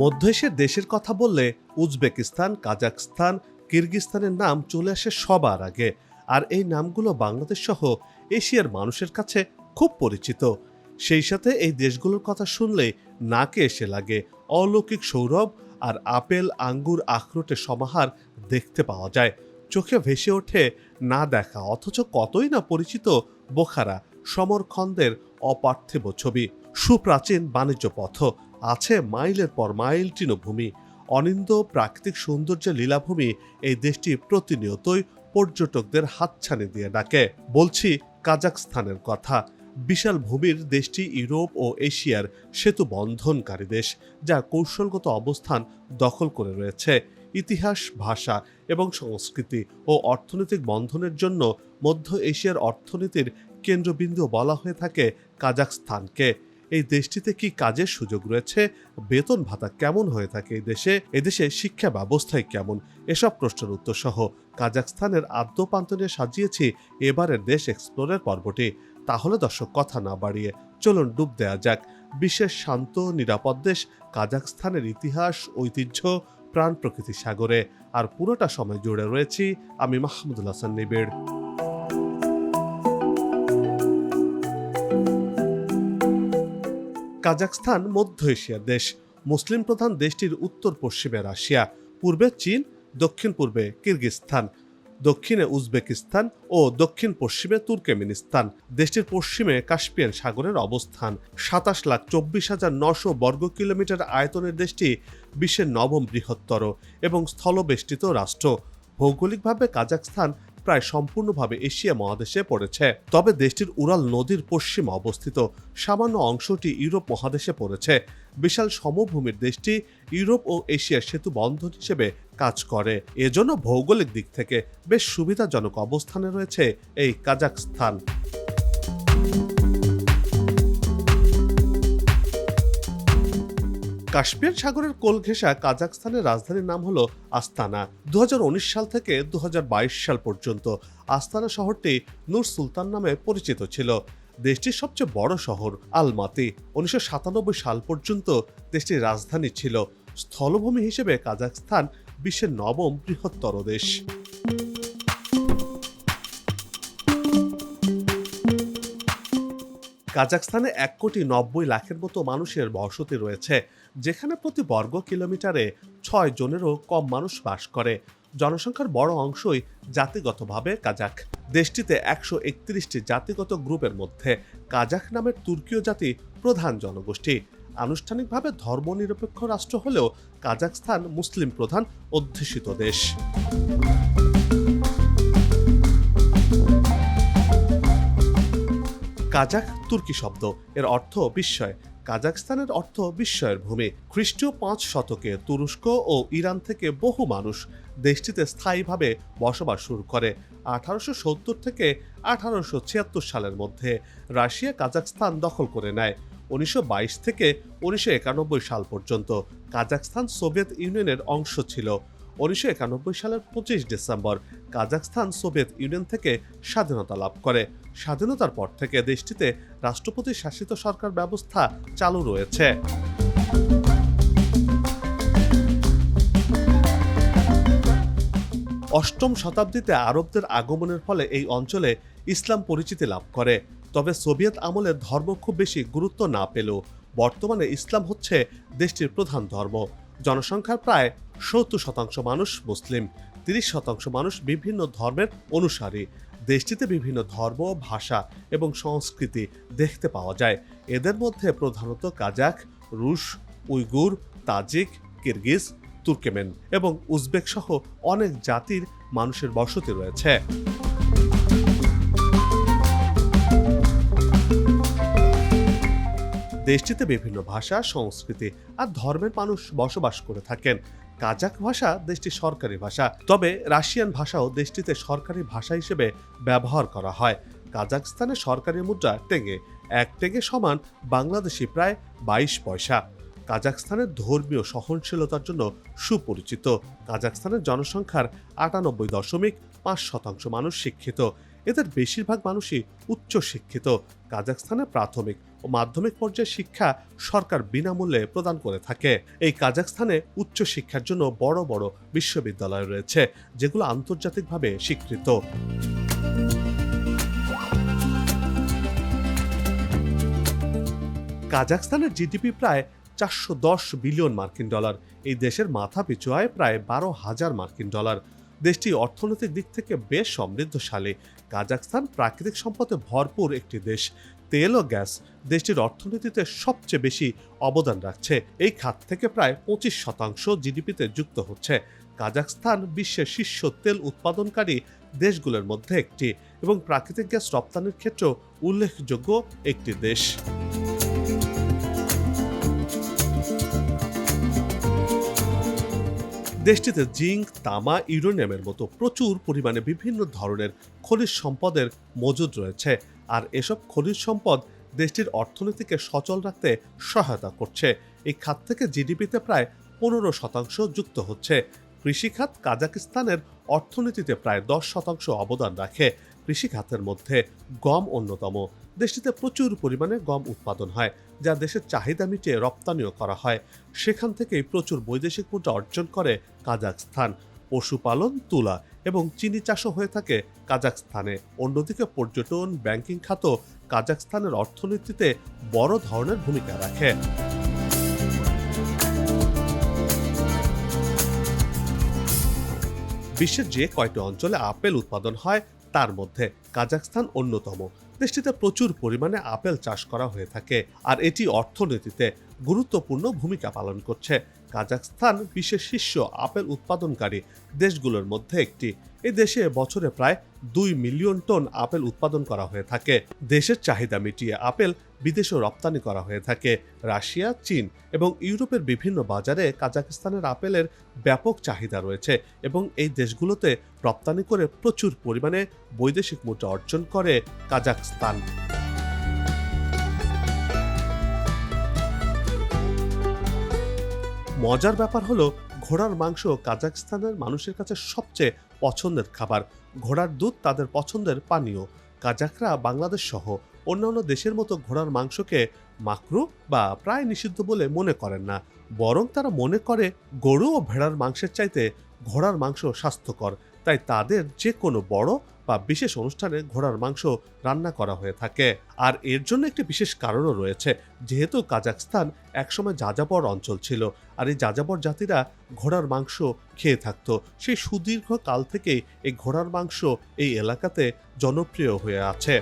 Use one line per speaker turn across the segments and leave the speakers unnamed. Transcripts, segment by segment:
মধ্য এশিয়ার দেশের কথা বললে উজবেকিস্তান কাজাকস্তান কিরগিস্তানের নাম চলে আসে সবার আগে। আর এই নামগুলো বাংলাদেশ সহ এশিয়ার মানুষের কাছে খুব পরিচিত। সেই সাথে এই দেশগুলোর কথা শুনলে নাকে এসে লাগে অলৌকিক সৌরভ আর আপেল, আঙ্গুর, আখরোটের সমাহার দেখতে পাওয়া যায়। চোখে ভেসে ওঠে না দেখা, অথচ কতই না পরিচিত বোখারা, সমরখন্দের অপার্থিব ছবি, সুপ্রাচীন বাণিজ্য পথ। আছে মাইলের পর মাইল তৃণভূমি। অনিন্দ প্রাকৃতিক সৌন্দর্যের লীলাভূমি এই দেশটি প্রতিনিয়তই পর্যটকদের হাতছানি দিয়ে ডাকে। বলছি কাজাকস্তানের কথা। বিশাল ভূমির দেশটি ইউরোপ ও এশিয়ার সেতু বন্ধনকারী দেশ, যার কৌশলগত অবস্থান দখল করে রয়েছে। ইতিহাস, ভাষা এবং সংস্কৃতি ও অর্থনৈতিক বন্ধনের জন্য মধ্য এশিয়ার অর্থনীতির কেন্দ্রবিন্দু বলা হয়ে থাকে কাজাকস্তানকে এই দেশটিতে কি কাজের সুযোগ রয়েছে? বেতন ভাতা কেমন হয়ে থাকে এই দেশে? এদেশে শিক্ষা ব্যবস্থায় কেমন? এসব প্রশ্নের উত্তর সহ কাজাকস্তানের আদ্যপান্ত নিয়ে সাজিয়েছি এবারের দেশ এক্সপ্লোরের পর্বটি। তাহলে দর্শক, কথা না বাড়িয়ে চলুন ডুব দেয়া যাক। বিশ্বের শান্ত, নিরাপদ দেশ কাজাকস্তানের ইতিহাস, ঐতিহ্য, প্রাণ প্রকৃতি সাগরে। আর পুরোটা সময় জুড়ে রয়েছি আমি মাহমুদুল হাসান নিবিড়। কাজাকস্তান মধ্য এশিয়ার দেশ। মুসলিম প্রধান দেশটির উত্তর, পশ্চিমে রাশিয়া, পূর্বে চীন, দক্ষিণ পূর্বে কিরগিস্তান দক্ষিণে উজবেকিস্তান ও দক্ষিণ পশ্চিমে তুর্কমেনিস্তান। দেশটির পশ্চিমে কাস্পিয়ান সাগরের অবস্থান। সাতাশ লাখ চব্বিশ হাজার নশো বর্গ কিলোমিটার আয়তনের দেশটি বিশ্বের নবম বৃহত্তর এবং স্থলবেষ্টিত রাষ্ট্র। ভৌগোলিকভাবে কাজাকস্তান প্রায় সম্পূর্ণভাবে এশিয়া মহাদেশে পড়েছে। তবে দেশটির উরাল নদীর পশ্চিমে অবস্থিত সামান্য অংশটি ইউরোপ মহাদেশে পড়েছে। বিশাল সমভূমির দেশটি ইউরোপ ও এশিয়ার সেতু বন্ধন হিসেবে কাজ করে। এজন্য ভৌগোলিক দিক থেকে বেশ সুবিধাজনক অবস্থানে রয়েছে এই কাজাকস্তান কাশ্মীর সাগরের কোল ঘেঁষা কাজাকস্তানের রাজধানীর নাম হলো আস্তানা। দু হাজার উনিশ সাল থেকে দু হাজার বাইশ সাল পর্যন্ত আস্তানা শহরটি নূর সুলতান নামে পরিচিত ছিল। দেশটির সবচেয়ে বড় শহর আলমাতি। উনিশশো সাতানব্বই সাল পর্যন্ত দেশটির রাজধানী ছিল। স্থলভূমি হিসেবে কাজাকস্তান বিশ্বের নবম বৃহত্তর দেশ। কাজাকস্তানে এক কোটি নব্বই লাখের মতো মানুষের বসতি রয়েছে। যেখানে প্রতি বর্গ কিলোমিটারে ছয় জনেরও কম মানুষ বাস করে। জনসংখ্যার বড় অংশই জাতিগতভাবে কাজাক দেশটিতে একশো একত্রিশটি জাতিগত গ্রুপের মধ্যে কাজাক নামের তুর্কীয় জাতি প্রধান জনগোষ্ঠী। আনুষ্ঠানিকভাবে ধর্মনিরপেক্ষ রাষ্ট্র হলেও কাজাকস্তান মুসলিম প্রধান অধ্যুষিত দেশ। কাজাক তুর্কি শব্দ। এর অর্থ বিস্ময়। কাজাকস্তানের অর্থ বিস্ময়ের ভূমি। খ্রিস্টীয় পাঁচ শতকে তুরস্ক ও ইরান থেকে বহু মানুষ দেশটিতে স্থায়ীভাবে বসবাস শুরু করে। আঠারোশো সত্তর থেকে আঠারোশো ছিয়াত্তর সালের মধ্যে রাশিয়া কাজাকস্তান দখল করে নেয়। উনিশশো বাইশ থেকে উনিশশো একানব্বই সাল পর্যন্ত কাজাকস্তান সোভিয়েত ইউনিয়নের অংশ ছিল। উনিশশো একানব্বই সালের পঁচিশ ডিসেম্বর কাজাকস্তান সোভিয়েত ইউনিয়ন থেকে স্বাধীনতা লাভ করে। স্বাধীনতার পর থেকে দেশটিতে রাষ্ট্রপতি শাসিত সরকার ব্যবস্থা চালু রয়েছে। অষ্টম শতাব্দীতে আরবদের আগমনের ফলে এই অঞ্চলে ইসলাম পরিচিতি লাভ করে। তবে সোভিয়েত আমলে ধর্ম খুব বেশি গুরুত্ব না পেলেও বর্তমানে ইসলাম হচ্ছে দেশটির প্রধান ধর্ম। জনসংখ্যার প্রায় সত্তর শতাংশ মানুষ মুসলিম, তিরিশ শতাংশ মানুষ বিভিন্ন ধর্মের অনুসারী। দেশটিতে বিভিন্ন ধর্ম, ভাষা এবং সংস্কৃতি দেখতে পাওয়া যায়। এদের মধ্যে প্রধানত কাজাক রুশ, উইগুর, তাজিক, কিরগিজ, তুর্কেমেন এবং উজবেক সহ অনেক জাতির মানুষের বসতি রয়েছে। দেশটিতে বিভিন্ন ভাষা, সংস্কৃতি আর ধর্মের মানুষ বসবাস করে থাকেন। কাজাক ভাষা দেশটির সরকারি ভাষা। তবে রাশিয়ান ভাষাও দেশটিতে সরকারি ভাষা হিসেবে ব্যবহার করা হয়। কাজাকস্তানের সরকারি মুদ্রা টেঙ্গে। এক টেঙ্গে সমান বাংলাদেশি প্রায় বাইশ পয়সা। কাজাকস্তানের ধর্মীয় সহনশীলতার জন্য সুপরিচিত। কাজাকস্তানের জনসংখ্যার আটানব্বই দশমিক পাঁচ শতাংশ মানুষ শিক্ষিত। এদের বেশিরভাগ মানুষই উচ্চ শিক্ষিত কাজাকস্তানের প্রাথমিক ও মাধ্যমিক পর্যায়ে শিক্ষা সরকার বিনামূল্যে প্রদান করে থাকে। এই কাজাকস্থানে উচ্চ শিক্ষার জন্য বড় বড় বিশ্ববিদ্যালয় রয়েছে, যেগুলো আন্তর্জাতিকভাবে স্বীকৃত। কাজাকস্তানের জিডিপি প্রায় চারশো দশ বিলিয়ন মার্কিন ডলার। এই দেশের মাথা পিছু আয় প্রায় বারো হাজার মার্কিন ডলার। দেশটি অর্থনৈতিক দিক থেকে বেশ সমৃদ্ধশালী। কাজাকস্তান প্রাকৃতিক সম্পদে ভরপুর একটি দেশ। তেল ও গ্যাস দেশটির অর্থনীতিতে সবচেয়ে বেশি অবদান রাখছে। এই খাত থেকে প্রায় পঁচিশ শতাংশ জিডিপিতে যুক্ত হচ্ছে। কাজাকস্তান বিশ্বের শীর্ষ তেল উৎপাদনকারী দেশগুলোর মধ্যে একটি এবং প্রাকৃতিক গ্যাস রপ্তানির ক্ষেত্রেও উল্লেখযোগ্য একটি দেশ। দেশটিতে জিঙ্ক, তামা, ইউরেনিয়ামের মতো প্রচুর পরিমাণে বিভিন্ন ধরনের খনিজ সম্পদের মজুদ রয়েছে। আর এসব খনিজ সম্পদ দেশটির অর্থনীতিকে সচল রাখতে সহায়তা করছে। এই খাত থেকে জিডিপিতে প্রায় পনেরো শতাংশ যুক্ত হচ্ছে। কৃষিখাত কাজাকিস্তানের অর্থনীতিতে প্রায় দশ শতাংশ অবদান রাখে। কৃষিখাতের মধ্যে গম অন্যতম। দেশটিতে প্রচুর পরিমাণে গম উৎপাদন হয়, যা দেশের চাহিদা মিটিয়ে রপ্তানিও করা হয়। সেখান থেকেই প্রচুর বৈদেশিক মুদ্রা অর্জন করে কাজাকস্তান। পশুপালন, তুলা এবং চিনি চাষও হয়ে থাকে কাজাকস্তানে অন্যদিকে পর্যটন, ব্যাংকিং খাত কাজাকস্তানের অর্থনীতিতে বড় ধরনের ভূমিকা রাখে। বিশ্বের যে কয়টি অঞ্চলে আপেল উৎপাদন হয়, তার মধ্যে কাজাকস্তান অন্যতম। দেশটিতে প্রচুর পরিমাণে আপেল চাষ করা হয়ে থাকে, আর এটি অর্থনীতিতে গুরুত্বপূর্ণ ভূমিকা পালন করছে। কাজাকস্তান বিশ্বের শীর্ষ আপেল উৎপাদনকারী দেশগুলোর মধ্যে একটি। এ দেশে বছরে প্রায় দুই মিলিয়ন টন আপেল উৎপাদন করা হয়ে থাকে। দেশের চাহিদা মিটিয়ে আপেল বিদেশেও রপ্তানি করা হয়ে থাকে। রাশিয়া, চীন এবং ইউরোপের বিভিন্ন বাজারে কাজাকিস্তানের আপেলের ব্যাপক চাহিদা রয়েছে এবং এই দেশগুলোতে রপ্তানি করে প্রচুর পরিমাণে বৈদেশিক মুদ্রা অর্জন করে কাজাকস্তান মজার ব্যাপার হলো, ঘোড়ার মাংস কাজাকস্তানের মানুষের কাছে সবচেয়ে পছন্দের খাবার। ঘোড়ার দুধ তাদের পছন্দের পানীয়। কাজাকরা বাংলাদেশ সহ অন্যান্য দেশের মতো ঘোড়ার মাংসকে মাকরু বা প্রায় নিষিদ্ধ বলে মনে করেন না। বরং তারা মনে করে গরু ও ভেড়ার মাংসের চাইতে ঘোড়ার মাংস স্বাস্থ্যকর। তাই তাদের যে কোনো বড় বা বিশেষ অনুষ্ঠানে ঘোড়ার মাংস রান্না করা হয়ে থাকে। আর এর জন্য একটি বিশেষ কারণও রয়েছে। যেহেতু কাজাকস্তান একসময় যাযাবর অঞ্চল ছিল আর এই যাযাবর জাতিরা ঘোড়ার মাংস খেয়ে থাকতো সেই সুদীর্ঘ কাল থেকেই এই ঘোড়ার মাংস এই এলাকাতে জনপ্রিয় হয়ে আছে।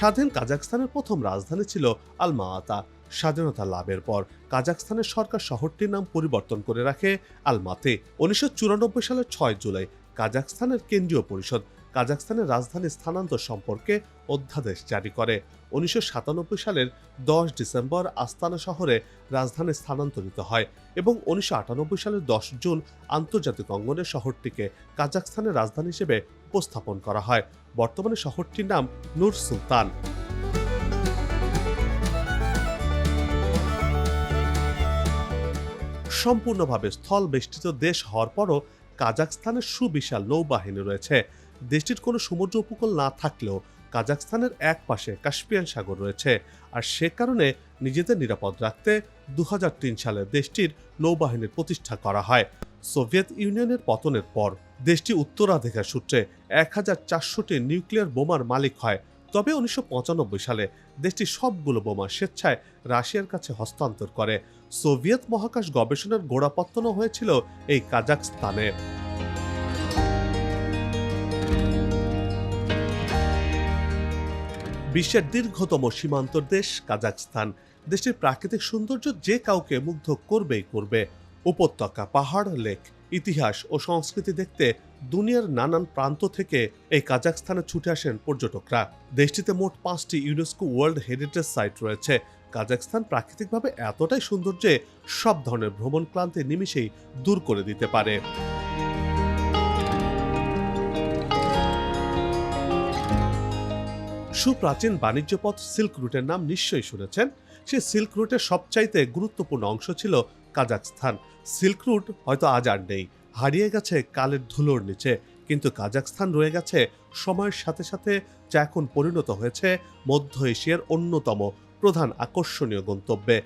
স্বাধীন কাজাকস্তানের প্রথম রাজধানী ছিল আলমাতা। স্বাধীনতা লাভের পর কাজাকস্তানের সরকার শহরটির নাম পরিবর্তন করে রাখে আলমাতে। উনিশশো চুরানব্বই সালের ছয় জুলাই কাজাকস্তানের কেন্দ্রীয় পরিষদ কাজাকস্তানের রাজধানী স্থানান্তর সম্পর্কে অধ্যাদেশ জারি করে। উনিশশো সাতানব্বই সালের দশ ডিসেম্বর আস্তানা শহরে রাজধানী স্থানান্তরিত হয় এবং উনিশশো আটানব্বই সালের দশ জুন আন্তর্জাতিক অঙ্গনে শহরটিকে কাজাকস্তানের রাজধানী হিসেবে উপস্থাপন করা হয়। বর্তমানে শহরটির নাম নূর সুলতান। সম্পূর্ণভাবে স্থল বেষ্টিত দেশ হওয়ার পরও কাজাকস্তানের সুবিশাল নৌবাহিনী রয়েছে। দেশটির কোনো সমুদ্র উপকূল না থাকলেও কাজাকস্তানের এক পাশে কাস্পিয়ান সাগর রয়েছে। আর সে কারণে নিজেদের নিরাপদ রাখতে দুহাজার তিন সালে দেশটির নৌবাহিনীর প্রতিষ্ঠা করা হয়। সোভিয়েত ইউনিয়নের পতনের পর দেশটি উত্তরাধিকার সূত্রে এক হাজার চারশোটি নিউক্লিয়ার বোমার মালিক হয়। তবে উনিশশো পঁচানব্বই সালে দেশটি সবগুলো বোমা স্বেচ্ছায় রাশিয়ার কাছে হস্তান্তর করে। সোভিয়েত মহাকাশ গবেষণার গোড়াপত্তনও হয়েছিল এই কাজাকস্তানে বিশ্বের দীর্ঘতম সীমান্তর দেশ কাজাকস্তান দেশটির প্রাকৃতিক সৌন্দর্য যে কাউকে মুগ্ধ করবেই করবে। উপত্যকা, পাহাড়, লেক, ইতিহাস ও সংস্কৃতি দেখতে দুনিয়ার নানান প্রান্ত থেকে এই কাজাকস্তানে ছুটে আসেন পর্যটকরা। দেশটিতে মোট পাঁচটি ইউনেস্কো ওয়ার্ল্ড হেরিটেজ সাইট রয়েছে। কাজাকস্তান প্রাকৃতিকভাবে এতটাই সুন্দর যে সব ধরনের ভ্রমণ ক্লান্তি নিমিষেই দূর করে দিতে পারে। সুপ্রাচীন বাণিজ্য পথ সিল্ক রুটের নাম নিশ্চয়ই শুনেছেন। সেই সিল্ক রুটের সবচাইতে গুরুত্বপূর্ণ অংশ ছিল কাজাকস্তান সিল্ক রুট হয়তো আজ আর নেই। হারিয়ে গেছে কালের ধুলোর নিচে, কিন্তু কাজাকস্তান রয়ে গেছে সময়ের সাথে সাথে যা এখন পরিণত হয়েছে মধ্য এশিয়ার অন্যতম প্রধান আকর্ষণীয় গন্তব্যে।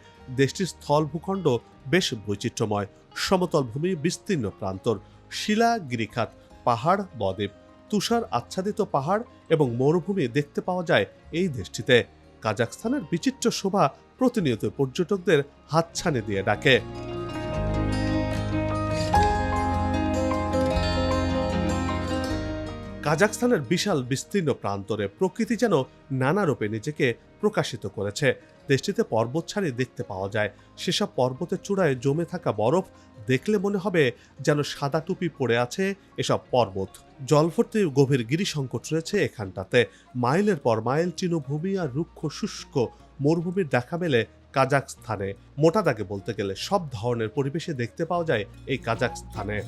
দেশটির স্থল ভূখণ্ড বেশ বৈচিত্র্যময়। সমতল ভূমি বিস্তীর্ণ প্রান্তর। শিলা, গিরিখাত, পাহাড়, বদ্বীপ। তুষার আচ্ছাদিত পাহাড় এবং মরুভূমি দেখতে পাওয়া যায় এই দেশটিতে। কাজাকস্তানের বিচিত্র শোভা প্রতিনিয়ত পর্যটকদের হাতছানি দিয়ে ডাকে। কাজাকস্তানের বিশাল বিস্তীর্ণ প্রান্তরে প্রকৃতি যেন নানা রূপে নিজেকে প্রকাশিত করেছে। দেশটিতে পর্বতছাড়ি দেখতে পাওয়া যায়। সেসব পর্বতের চূড়ায় জমে থাকা বরফ দেখলে মনে হবে যেন সাদা টুপি পড়ে আছে এসব পর্বত। জলভর্তি গভীর গিরি সংকট রয়েছে এখানটাতে। মাইলের পর মাইল তৃণভূমি আর রুক্ষ শুষ্ক মরুভূমির দেখা মেলে কাজাকস্থানে মোটা দাগে বলতে গেলে সব ধরনের পরিবেশে দেখতে পাওয়া যায় এই কাজাকস্তানে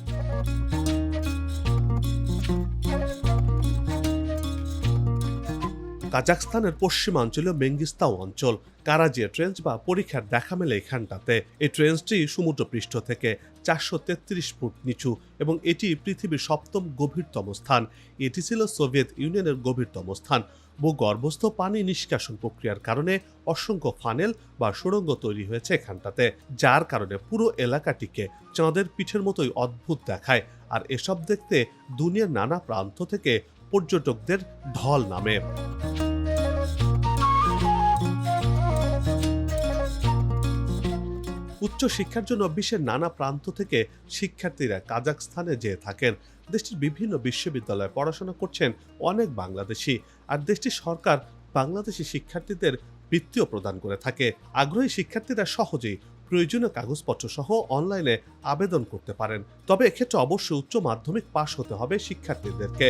কাজাকস্তানের পশ্চিমাঞ্চলীয় মেঙ্গিস্তাও অঞ্চল। কারাজিয়া ট্রেঞ্চ বা পরীক্ষার দেখা মেলে এখানটাতে। এই ট্রেঞ্চটি সমুদ্রপৃষ্ঠ থেকে চারশো তেত্রিশ ফুট নিচু এবং এটি পৃথিবীর সপ্তম গভীরতম স্থান। এটি ছিল সোভিয়েত ইউনিয়নের গভীরতম স্থান। ভূগর্ভস্থ পানি নিষ্কাশন প্রক্রিয়ার কারণে অসংখ্য ফানেল বা সুড়ঙ্গ তৈরি হয়েছে এখানটাতে, যার কারণে পুরো এলাকাটিকে চাঁদের পিঠের মতোই অদ্ভুত দেখায়। আর এসব দেখতে দুনিয়ার নানা প্রান্ত থেকে পর্যটকদের ঢল নামে। উচ্চ শিক্ষার জন্য বিশ্বের নানা প্রান্ত থেকে শিক্ষার্থীরা কাজাকস্তানে যেয়ে থাকেন। দেশটির বিভিন্ন বিশ্ববিদ্যালয়ে পড়াশোনা করছেন অনেক বাংলাদেশি আর দেশটির সরকার বাংলাদেশি শিক্ষার্থীদের বৃত্তিও প্রদান করে থাকে। আগ্রহী শিক্ষার্থীরা সহজেই প্রয়োজনীয় কাগজপত্র সহ অনলাইনে আবেদন করতে পারেন। তবে এক্ষেত্রে অবশ্যই উচ্চ মাধ্যমিক পাশ হতে হবে শিক্ষার্থীদেরকে।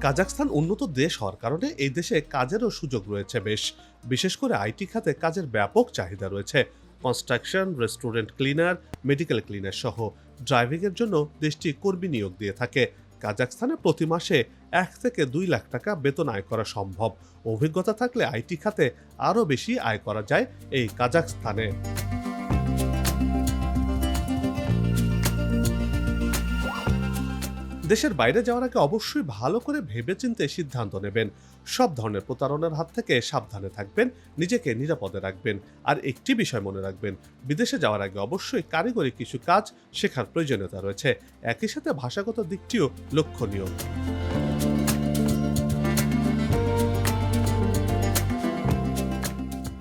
কাজাকস্তান উন্নত দেশ হওয়ার কারণে এই দেশে কাজেরও সুযোগ রয়েছে বেশ। বিশেষ করে আইটি খাতে কাজের ব্যাপক চাহিদা রয়েছে। Construction, restaurant cleaner, medical cleaner সহ। ড্রাইভিংয়ের জন্য দেশটি কর্মী নিয়োগ দিয়ে থাকে। কাজাকস্তানে প্রতি মাসে এক থেকে দুই লাখ টাকা বেতন আয় করা সম্ভব। অভিজ্ঞতা থাকলে আইটি খাতে আরও বেশি আয় করা যায় এই কাজাকস্তানে দেশের বাইরে যাওয়ার আগে অবশ্যই ভালো করে ভেবেচিন্তে সিদ্ধান্ত নেবেন। সব ধরনের প্রতারণার হাত থেকে সাবধানে থাকবেন, নিজেকে নিরাপদে রাখবেন। আর একটি বিষয় মনে রাখবেন, বিদেশে যাওয়ার আগে অবশ্যই কারিগরি কিছু কাজ শেখার প্রয়োজনীয়তা রয়েছে। একই সাথে ভাষাগত দিকটিও লক্ষণীয়।